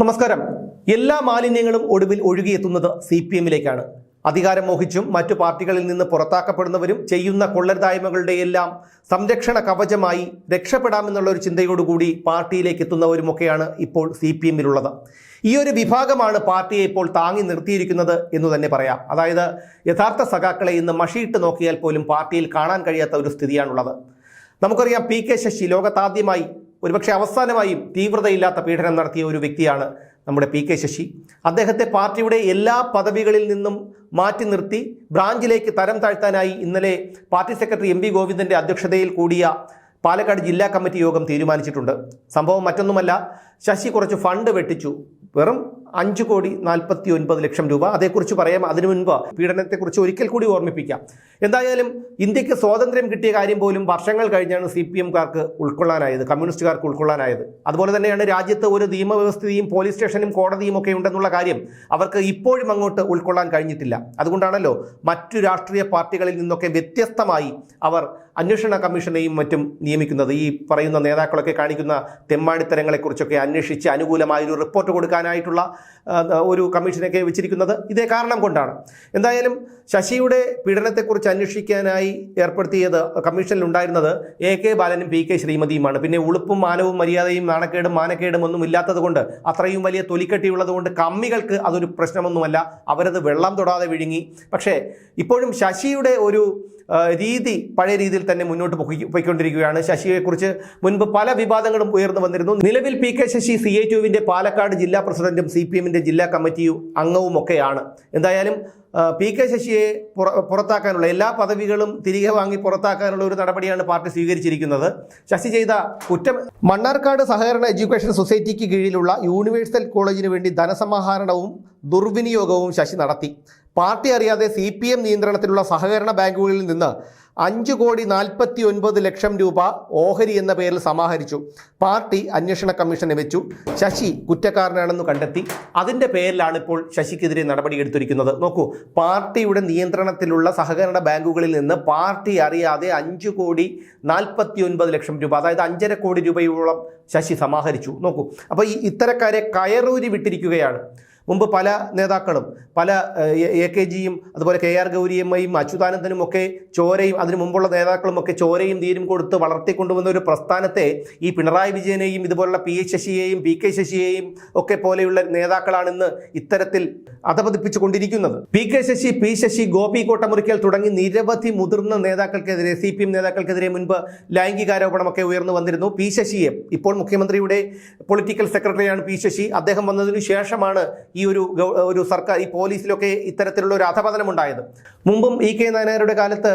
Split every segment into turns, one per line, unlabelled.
നമസ്കാരം. എല്ലാ മാലിന്യങ്ങളും ഒടുവിൽ ഒഴുകിയെത്തുന്നത് സി പി എമ്മിലേക്കാണ്. അധികാരം മോഹിച്ചും മറ്റു പാർട്ടികളിൽ നിന്ന് പുറത്താക്കപ്പെടുന്നവരും ചെയ്യുന്ന കൊള്ളരുതായ്മകളുടെ എല്ലാം സംരക്ഷണ കവചമായി രക്ഷപ്പെടാമെന്നുള്ള ഒരു ചിന്തയോടുകൂടി പാർട്ടിയിലേക്ക് എത്തുന്നവരുമൊക്കെയാണ് ഇപ്പോൾ സി പി എമ്മിലുള്ളത്. ഈ ഒരു വിഭാഗമാണ് പാർട്ടിയെ ഇപ്പോൾ താങ്ങി നിർത്തിയിരിക്കുന്നത് എന്ന് തന്നെ പറയാം. അതായത് യഥാർത്ഥ സഖാക്കളെ ഇന്ന് മഷിയിട്ട് നോക്കിയാൽ പോലും പാർട്ടിയിൽ കാണാൻ കഴിയാത്ത ഒരു സ്ഥിതിയാണുള്ളത്. നമുക്കറിയാം പി കെ ശശി ലോകത്താദ്യമായി ഒരുപക്ഷെ അവസാനമായും തീവ്രതയില്ലാത്ത പീഡനം നടത്തിയ ഒരു വ്യക്തിയാണ് നമ്മുടെ പി കെ ശശി. അദ്ദേഹത്തെ പാർട്ടിയുടെ എല്ലാ പദവികളിൽ നിന്നും മാറ്റി നിർത്തി ബ്രാഞ്ചിലേക്ക് തരം താഴ്ത്താനായി ഇന്നലെ പാർട്ടി സെക്രട്ടറി എം വി ഗോവിന്ദന്റെ അധ്യക്ഷതയിൽ കൂടിയ പാലക്കാട് ജില്ലാ കമ്മിറ്റി യോഗം തീരുമാനിച്ചിട്ടുണ്ട്. സംഭവം മറ്റൊന്നുമല്ല ശശി കുറച്ച് ഫണ്ട് വെട്ടിച്ചു. വെറും അഞ്ച് കോടി നാൽപ്പത്തി ഒൻപത് ലക്ഷം രൂപ. അതേക്കുറിച്ച് പറയാം. അതിനു മുൻപ് പീഡനത്തെക്കുറിച്ച് ഒരിക്കൽ കൂടി ഓർമ്മിപ്പിക്കാം. എന്തായാലും ഇന്ത്യയ്ക്ക് സ്വാതന്ത്ര്യം കിട്ടിയ കാര്യം പോലും വർഷങ്ങൾ കഴിഞ്ഞാണ് സി പി എംകാർക്ക് ഉൾക്കൊള്ളാനായത് കമ്മ്യൂണിസ്റ്റുകാർക്ക് ഉൾക്കൊള്ളാനായത്. അതുപോലെ തന്നെയാണ് രാജ്യത്ത് ഒരു നിയമവ്യവസ്ഥയും പോലീസ് സ്റ്റേഷനും കോടതിയും ഒക്കെ ഉണ്ടെന്നുള്ള കാര്യം അവർക്ക് ഇപ്പോഴും അങ്ങോട്ട് ഉൾക്കൊള്ളാൻ കഴിഞ്ഞിട്ടില്ല. അതുകൊണ്ടാണല്ലോ മറ്റു രാഷ്ട്രീയ പാർട്ടികളിൽ നിന്നൊക്കെ വ്യത്യസ്തമായി അവർ അന്വേഷണ കമ്മീഷനെയും മറ്റും നിയമിക്കുന്നത്. ഈ പറയുന്ന നേതാക്കളൊക്കെ കാണിക്കുന്ന തെമ്മാടിത്തരങ്ങളെക്കുറിച്ചൊക്കെ അന്വേഷിച്ച് അനുകൂലമായ ഒരു റിപ്പോർട്ട് കൊടുക്കാനായിട്ടുള്ള ഒരു കമ്മീഷനൊക്കെ വെച്ചിരിക്കുന്നത് ഇതേ കാരണം കൊണ്ടാണ്. എന്തായാലും ശശിയുടെ പീഡനത്തെക്കുറിച്ച് അന്വേഷിക്കാനായി ഏർപ്പെടുത്തിയത് കമ്മീഷനിൽ ഉണ്ടായിരുന്നത് എ കെ ബാലനും പി കെ ശ്രീമതിയുമാണ്. പിന്നെ ഉളുപ്പും മാനവും മര്യാദയും നാണക്കേടും മാനക്കേടും ഒന്നും ഇല്ലാത്തത് കൊണ്ട് അത്രയും വലിയ തൊലിക്കെട്ടിയുള്ളത് കൊണ്ട് കമ്മികൾക്ക് അതൊരു പ്രശ്നമൊന്നുമല്ല. അവരത് വെള്ളം തൊടാതെ വിഴുങ്ങി. പക്ഷേ ഇപ്പോഴും ശശിയുടെ ഒരു രീതി പഴയ രീതിയിൽ തന്നെ മുന്നോട്ട് പോയി പോയിക്കൊണ്ടിരിക്കുകയാണ്. ശശിയെക്കുറിച്ച് മുൻപ് പല വിവാദങ്ങളും ഉയർന്നു വന്നിരുന്നു. നിലവിൽ P K Sasi C I ടുവിന്റെ പാലക്കാട് ജില്ലാ പ്രസിഡന്റും സി പി എമ്മിന്റെ ജില്ലാ കമ്മിറ്റി അംഗവും ഒക്കെയാണ് എന്തായാലും പി കെ ശശിയെ പുറ പുറത്താക്കാനുള്ള എല്ലാ പദവികളും തിരികെ വാങ്ങി പുറത്താക്കാനുള്ള ഒരു നടപടിയാണ് പാർട്ടി സ്വീകരിച്ചിരിക്കുന്നത്. ശശി ചെയ്ത കുറ്റം മണ്ണാർക്കാട് സഹകരണ എഡ്യൂക്കേഷൻ സൊസൈറ്റിക്ക് കീഴിലുള്ള യൂണിവേഴ്സൽ കോളേജിന് വേണ്ടി ധനസമാഹരണവും ദുർവിനിയോഗവും ശശി നടത്തി. പാർട്ടി അറിയാതെ സി പി എം നിയന്ത്രണത്തിലുള്ള സഹകരണ ബാങ്കുകളിൽ നിന്ന് അഞ്ച് കോടി നാൽപ്പത്തി ഒൻപത് ലക്ഷം രൂപ ഓഹരി എന്ന പേരിൽ സമാഹരിച്ചു. പാർട്ടി അന്വേഷണ കമ്മീഷനെ വെച്ചു. ശശി കുറ്റക്കാരനാണെന്ന് കണ്ടെത്തി. അതിന്റെ പേരിലാണ് ഇപ്പോൾ ശശിക്കെതിരെ നടപടിയെടുത്തിരിക്കുന്നത് നോക്കൂ പാർട്ടിയുടെ നിയന്ത്രണത്തിലുള്ള സഹകരണ ബാങ്കുകളിൽ നിന്ന് പാർട്ടി അറിയാതെ അഞ്ച് കോടി നാൽപ്പത്തി ഒൻപത് ലക്ഷം രൂപ അതായത് അഞ്ചര കോടി രൂപയോളം ശശി സമാഹരിച്ചു. നോക്കൂ അപ്പോൾ ഈ ഇത്തരക്കാരെ കയറൂരി വിട്ടിരിക്കുകയാണ്. മുമ്പ് പല നേതാക്കളും പല എ കെ ജിയും അതുപോലെ കെ ആർ ഗൗരിയമ്മയും അച്യുതാനന്ദനും ഒക്കെ ചോരയും അതിനു മുമ്പുള്ള നേതാക്കളും ഒക്കെ ചോരയും തീരും കൊടുത്ത് വളർത്തിക്കൊണ്ടുവന്ന ഒരു പ്രസ്ഥാനത്തെ ഈ പിണറായി വിജയനെയും ഇതുപോലുള്ള പി എച്ച് ശശിയെയും പി കെ ശശിയെയും ഒക്കെ പോലെയുള്ള നേതാക്കളാണ് ഇന്ന് ഇത്തരത്തിൽ അധപതിപ്പിച്ചു കൊണ്ടിരിക്കുന്നത് P K Sasi P Sasi Gopi Kottamurikkal തുടങ്ങി നിരവധി മുതിർന്ന നേതാക്കൾക്കെതിരെ സി പി എം നേതാക്കൾക്കെതിരെ മുൻപ് ലൈംഗികാരോപണമൊക്കെ ഉയർന്നു വന്നിരുന്നു. പി ശശിയെ ഇപ്പോൾ മുഖ്യമന്ത്രിയുടെ പൊളിറ്റിക്കൽ സെക്രട്ടറിയാണ് പി ശശി. അദ്ദേഹം വന്നതിനു ശേഷമാണ് ഈ ഒരു ഒരു സർക്കാർ ഈ പോലീസിലൊക്കെ ഇത്തരത്തിലുള്ള ഒരു അധപതനം ഉണ്ടായത് മുമ്പും ഇ കെ നായനാരുടെ കാലത്ത്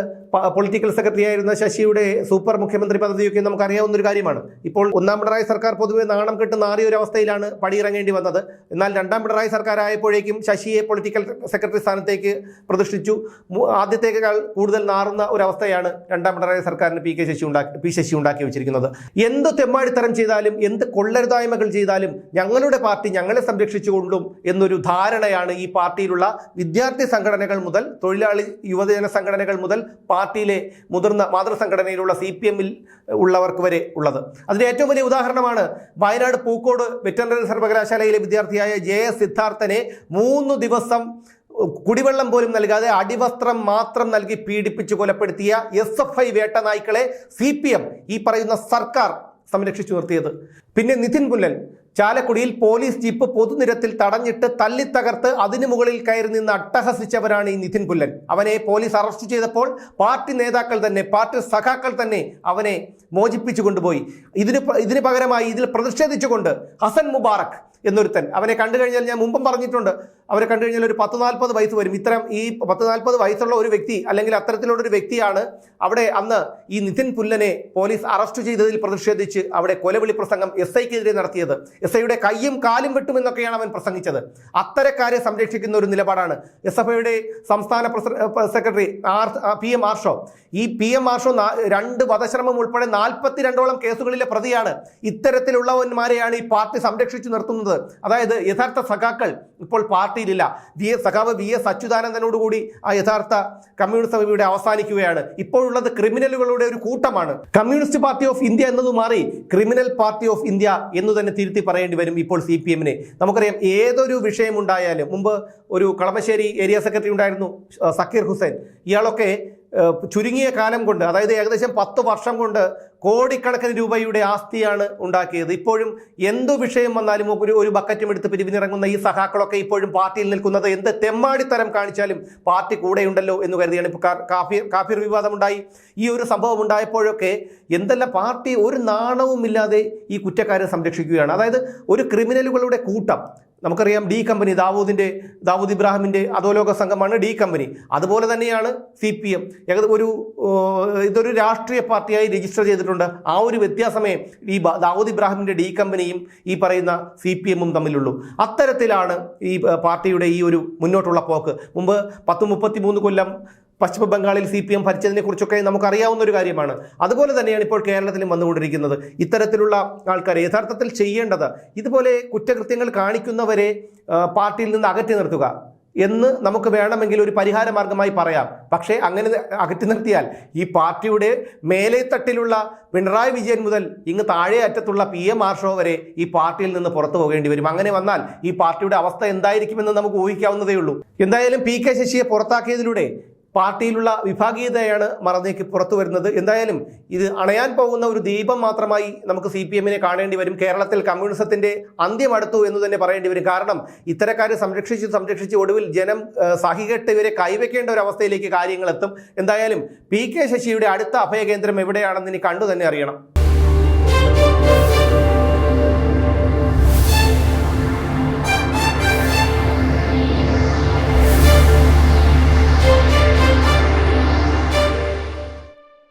പൊളിറ്റിക്കൽ സെക്രട്ടറി ആയിരുന്ന ശശിയുടെ സൂപ്പർ മുഖ്യമന്ത്രി പദവിയൊക്കെ നമുക്കറിയാവുന്ന ഒരു കാര്യമാണ്. ഇപ്പോൾ ഒന്നാം പിണറായി സർക്കാർ പൊതുവെ നാണം കെട്ട് നാറിയ ഒരു അവസ്ഥയിലാണ് പടിയിറങ്ങേണ്ടി വന്നത്. എന്നാൽ രണ്ടാം പിണറായി സർക്കാർ ആയപ്പോഴേക്കും ശശിയെ പൊളിറ്റിക്കൽ സെക്രട്ടറി സ്ഥാനത്തേക്ക് പ്രതിഷ്ഠിച്ചു. ആദ്യത്തേക്കാൾ കൂടുതൽ നാറുന്ന ഒരവസ്ഥയാണ് രണ്ടാം പിണറായി സർക്കാരിന് പി കെ ശശി ഉണ്ടാക്കി പി ശശി ഉണ്ടാക്കി വെച്ചിരിക്കുന്നത്. എന്ത് തെമ്മാടിത്തരം ചെയ്താലും എന്ത് കൊള്ളരുതായ്മകൾ ചെയ്താലും ഞങ്ങളുടെ പാർട്ടി ഞങ്ങളെ സംരക്ഷിച്ചുകൊണ്ടും എന്നൊരു ധാരണയാണ് ഈ പാർട്ടിയിലുള്ള വിദ്യാർത്ഥി സംഘടനകൾ മുതൽ തൊഴിലാളി യുവജന സംഘടനകൾ മുതൽ പാർട്ടിയിലെ മുതിർന്ന മാതൃസംഘടനയിലുള്ള സി പി എമ്മിൽ ഉള്ളവർക്ക് വരെ ഉള്ളത്. അതിന് ഏറ്റവും വലിയ ഉദാഹരണമാണ് വയനാട് പൂക്കോട് വെറ്ററിനറി സർവകലാശാലയിലെ വിദ്യാർത്ഥിയായ ജെ എസ് സിദ്ധാർത്ഥനെ മൂന്ന് ദിവസം കുടിവെള്ളം പോലും നൽകാതെ അടിവസ്ത്രം മാത്രം നൽകി പീഡിപ്പിച്ച് കൊലപ്പെടുത്തിയ എസ് എഫ് ഐ വേട്ട നായ്ക്കളെ സി പി എം ഈ പറയുന്ന സർക്കാർ സംരക്ഷിച്ചു നിർത്തിയത്. പിന്നെ നിതിൻ പുല്ലൻ ചാലക്കുടിയിൽ പോലീസ് ജീപ്പ് പൊതുനിരത്തിൽ തടഞ്ഞിട്ട് തല്ലിത്തകർത്ത് അതിനു മുകളിൽ കയറി നിന്ന് അട്ടഹസിച്ചവരാണ് ഈ നിതിൻ പുല്ലൻ അവനെ പോലീസ് അറസ്റ്റ് ചെയ്തപ്പോൾ പാർട്ടി നേതാക്കൾ തന്നെ പാർട്ടി സഖാക്കൾ തന്നെ അവനെ മോചിപ്പിച്ചു കൊണ്ടുപോയി. ഇതിന് ഇതിന് പകരമായി ഇതിൽ പ്രതിഷേധിച്ചുകൊണ്ട് ഹസൻ മുബാറക് എന്നൊരുത്തൻ അവനെ കണ്ടു കഴിഞ്ഞാൽ ഞാൻ മുമ്പും പറഞ്ഞിട്ടുണ്ട് അവരെ കണ്ടു കഴിഞ്ഞാൽ ഒരു പത്ത് നാൽപ്പത് വയസ്സ് വരും. ഇത്തരം ഈ പത്ത് നാൽപ്പത് വയസ്സുള്ള ഒരു വ്യക്തി അല്ലെങ്കിൽ അത്തരത്തിലുള്ള ഒരു വ്യക്തിയാണ് അവിടെ അന്ന് ഈ നിതിൻ പുല്ലനെ പോലീസ് അറസ്റ്റ് ചെയ്തതിൽ പ്രതിഷേധിച്ച് അവിടെ കൊലവിളി പ്രസംഗം എസ് ഐക്കെതിരെ നടത്തിയത്. എസ് ഐയുടെ കയ്യും കാലും വെട്ടുമെന്നൊക്കെയാണ് അവൻ പ്രസംഗിച്ചത്. അത്തരക്കാരെ സംരക്ഷിക്കുന്ന ഒരു നിലപാടാണ്. എസ് എഫ് ഐയുടെ സംസ്ഥാന secretary R P M Arsho. ഈ പി എം ആർഷോ രണ്ട് വധശ്രമം ഉൾപ്പെടെ നാൽപ്പത്തിരണ്ടോളം കേസുകളിലെ പ്രതിയാണ്. ഇത്തരത്തിലുള്ളവന്മാരെയാണ് ഈ പാർട്ടി സംരക്ഷിച്ചു നിർത്തുന്നത്. അതായത് യഥാർത്ഥ സഖാക്കൾ ഇപ്പോൾ പാർട്ടിയിലില്ല. വി എസ് സഖാവ് വി എസ് അച്യുതാനന്ദനോടുകൂടി ആ യഥാർത്ഥ കമ്മ്യൂണിസം ഇവിടെ അവസാനിക്കുകയാണ്. ഇപ്പോഴുള്ളത് ക്രിമിനലുകളുടെ ഒരു കൂട്ടമാണ്. കമ്മ്യൂണിസ്റ്റ് പാർട്ടി ഓഫ് ഇന്ത്യ എന്നത് മാറി ക്രിമിനൽ പാർട്ടി ഓഫ് ഇന്ത്യ എന്ന് തന്നെ തിരുത്തി പറയേണ്ടി വരും ഇപ്പോൾ സി പി എമ്മിനെ നമുക്കറിയാം ഏതൊരു വിഷയമുണ്ടായാലും മുമ്പ് ഒരു കളമശ്ശേരി ഏരിയ സെക്രട്ടറി ഉണ്ടായിരുന്നു സക്കീർ ഹുസൈൻ. ഇയാളൊക്കെ ചുരുങ്ങിയ കാലം കൊണ്ട് അതായത് ഏകദേശം പത്ത് വർഷം കൊണ്ട് കോടിക്കണക്കിന് രൂപയുടെ ആസ്തിയാണ് ഉണ്ടാക്കിയത്. ഇപ്പോഴും എന്തു വിഷയം വന്നാലും ഒരു ഒരു ബക്കറ്റും എടുത്ത് പിരിവിനിറങ്ങുന്ന ഈ സഹാക്കളൊക്കെ ഇപ്പോഴും പാർട്ടിയിൽ നിൽക്കുന്നത് എന്ത് തെമ്മാടിത്തരം കാണിച്ചാലും പാർട്ടി കൂടെയുണ്ടല്ലോ എന്ന് കരുതിയാണ് ഇപ്പോൾ കാഫിർ കാഫിർ വിവാദമുണ്ടായി. ഈ ഒരു സംഭവം ഉണ്ടായപ്പോഴൊക്കെ എന്തെല്ലാം പാർട്ടി ഒരു നാണവുമില്ലാതെ ഈ കുറ്റക്കാരെ സംരക്ഷിക്കുകയാണ്. അതായത് ഒരു ക്രിമിനലുകളുടെ കൂട്ടം നമുക്കറിയാം ഡി കമ്പനി ദാവൂദിന്റെ ദാവൂദ് ഇബ്രാഹിമിന്റെ അധോലോക സംഘമാണ് ഡി കമ്പനി. അതുപോലെ തന്നെയാണ് സി പി എം ഏകദേശം ഒരു ഇതൊരു രാഷ്ട്രീയ പാർട്ടിയായി രജിസ്റ്റർ ചെയ്തിട്ടുണ്ട്. ആ ഒരു വ്യത്യാസമേ ഈ ദാവൂദ് ഇബ്രാഹിമിന്റെ ഡി കമ്പനിയും ഈ പറയുന്ന സി പി എമ്മും തമ്മിലുള്ളൂ. അത്തരത്തിലാണ് ഈ പാർട്ടിയുടെ ഈ ഒരു മുന്നോട്ടുള്ള പോക്ക്. മുമ്പ് പത്ത് മുപ്പത്തി മൂന്ന് കൊല്ലം പശ്ചിമ ബംഗാളിൽ സി പി എം ഭരിച്ചതിനെ കുറിച്ചൊക്കെ നമുക്കറിയാവുന്ന ഒരു കാര്യമാണ്. അതുപോലെ തന്നെയാണ് ഇപ്പോൾ കേരളത്തിലും വന്നുകൊണ്ടിരിക്കുന്നത്. ഇത്തരത്തിലുള്ള ആൾക്കാർ യഥാർത്ഥത്തിൽ ചെയ്യേണ്ടത് ഇതുപോലെ കുറ്റകൃത്യങ്ങൾ കാണിക്കുന്നവരെ പാർട്ടിയിൽ നിന്ന് അകറ്റി നിർത്തുക എന്ന് നമുക്ക് വേണമെങ്കിൽ ഒരു പരിഹാര മാർഗമായി പറയാം. പക്ഷേ അങ്ങനെ അകറ്റി നിർത്തിയാൽ ഈ പാർട്ടിയുടെ മേലെ തട്ടിലുള്ള പിണറായി വിജയൻ മുതൽ ഇങ്ങ് താഴെ അറ്റത്തുള്ള പി എം ആർഷോ വരെ ഈ പാർട്ടിയിൽ നിന്ന് പുറത്തു പോകേണ്ടി വരും. അങ്ങനെ വന്നാൽ ഈ പാർട്ടിയുടെ അവസ്ഥ എന്തായിരിക്കുമെന്ന് നമുക്ക് ഊഹിക്കാവുന്നതേ ഉള്ളൂ. എന്തായാലും പി കെ ശശിയെ പുറത്താക്കിയതിലൂടെ പാർട്ടിയിലുള്ള വിഭാഗീയതയാണ് മറന്നേക്ക് പുറത്തു വരുന്നത്. എന്തായാലും ഇത് അണയാൻ പോകുന്ന ഒരു ദീപം മാത്രമായി നമുക്ക് സി പി എമ്മിനെ കാണേണ്ടി വരും. കേരളത്തിൽ കമ്മ്യൂണിസത്തിന്റെ അന്ത്യം അടുത്തു എന്ന് തന്നെ പറയേണ്ടി വരും. കാരണം ഇത്തരക്കാരെ സംരക്ഷിച്ച് സംരക്ഷിച്ച് ഒടുവിൽ ജനം സഹികെട്ട് ഇവരെ കൈവയ്ക്കേണ്ട ഒരു അവസ്ഥയിലേക്ക് കാര്യങ്ങൾ എത്തും. എന്തായാലും പി കെ ശശിയുടെ അടുത്ത അഭയകേന്ദ്രം എവിടെയാണെന്ന് ഇനി കണ്ടു തന്നെ അറിയണം.